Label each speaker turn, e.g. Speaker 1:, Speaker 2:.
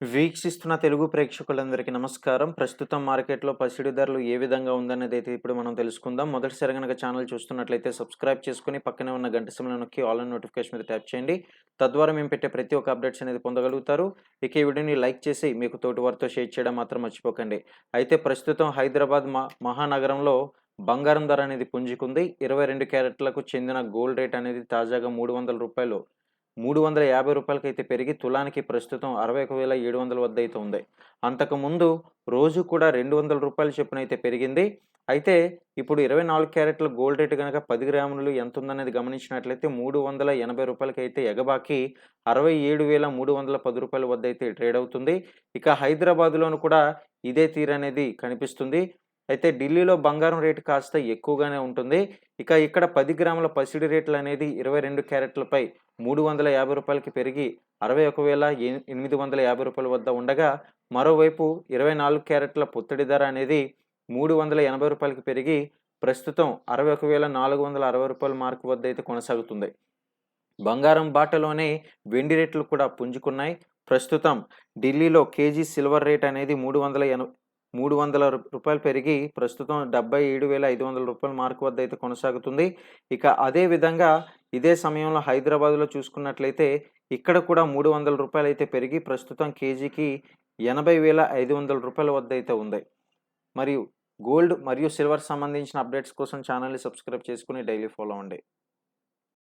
Speaker 1: వీక్షిస్తున్న తెలుగు ప్రేక్షకులందరికీ నమస్కారం. ప్రస్తుతం మార్కెట్లో పసిడి ధరలు ఏ విధంగా ఉందనేది అయితే ఇప్పుడు మనం తెలుసుకుందాం. మొదటిసారి కనుక ఛానల్ చూస్తున్నట్లయితే సబ్స్క్రైబ్ చేసుకుని పక్కనే ఉన్న గంట సమయంలో నొక్కి ఆల్ నోటిఫికేషన్ మీద ట్యాప్ చేయండి. తద్వారా మేము పెట్టే ప్రతి ఒక్క అప్డేట్స్ అనేది పొందగలుగుతారు. ఇక ఈ వీడియోని లైక్ చేసి మీకు తోటి వారితో షేర్ చేయడం మాత్రం మర్చిపోకండి. అయితే ప్రస్తుతం హైదరాబాద్ మా మహానగరంలో బంగారం ధర అనేది పుంజుకుంది. ఇరవై రెండు క్యారెట్లకు చెందిన గోల్డ్ రేట్ అనేది తాజాగా మూడు వందల రూపాయలు. మూడు వందల యాభై రూపాయలకి అయితే పెరిగి తులానికి ప్రస్తుతం అరవై ఒక వేల ఏడు వందల వద్ద అయితే ఉంది. అంతకుముందు రోజు కూడా రెండు వందల రూపాయల చొప్పున అయితే పెరిగింది. అయితే ఇప్పుడు ఇరవై నాలుగు క్యారెట్ల గోల్డ్ రేటు కనుక పది గ్రాములు ఎంత ఉందనేది గమనించినట్లయితే మూడు వందల ఎనభై రూపాయలకి అయితే ఎగబాకి అరవై ఏడు వేల మూడు వందల పది రూపాయల వద్ద అయితే ట్రేడ్ అవుతుంది. ఇక హైదరాబాద్లోను కూడా ఇదే తీరు అనేది కనిపిస్తుంది. అయితే ఢిల్లీలో బంగారం రేటు కాస్త ఎక్కువగానే ఉంటుంది. ఇక ఇక్కడ పది గ్రాముల పసిడి రేట్లు అనేది ఇరవై రెండు క్యారెట్లపై మూడు వందల యాభై రూపాయలకి పెరిగి అరవై ఒక వేల ఎనిమిది వందల యాభై రూపాయల వద్ద ఉండగా మరోవైపు ఇరవై నాలుగు క్యారెట్ల పుత్తడి ధర అనేది మూడు వందల ఎనభై రూపాయలకి పెరిగి ప్రస్తుతం అరవై ఒక వేల నాలుగు వందల అరవై రూపాయల మార్కు వద్ద అయితే కొనసాగుతుంది. బంగారం బాటలోనే వెండి రేట్లు కూడా పుంజుకున్నాయి. ప్రస్తుతం ఢిల్లీలో కేజీ సిల్వర్ రేట్ అనేది మూడు వందల ఎన మూడు వందల రూపాయలు పెరిగి ప్రస్తుతం డెబ్బై ఏడు వేల ఐదు వందల రూపాయల మార్కు వద్ద అయితే కొనసాగుతుంది. ఇక అదే విధంగా ఇదే సమయంలో హైదరాబాద్లో చూసుకున్నట్లయితే ఇక్కడ కూడా మూడు వందల రూపాయలు అయితే పెరిగి ప్రస్తుతం కేజీకి ఎనభై వేల ఐదు వందల రూపాయల వద్ద అయితే ఉంది. మరియు గోల్డ్ మరియు సిల్వర్ సంబంధించిన అప్డేట్స్ కోసం ఛానల్ని సబ్స్క్రైబ్ చేసుకుని డైలీ ఫాలో అవ్వండి.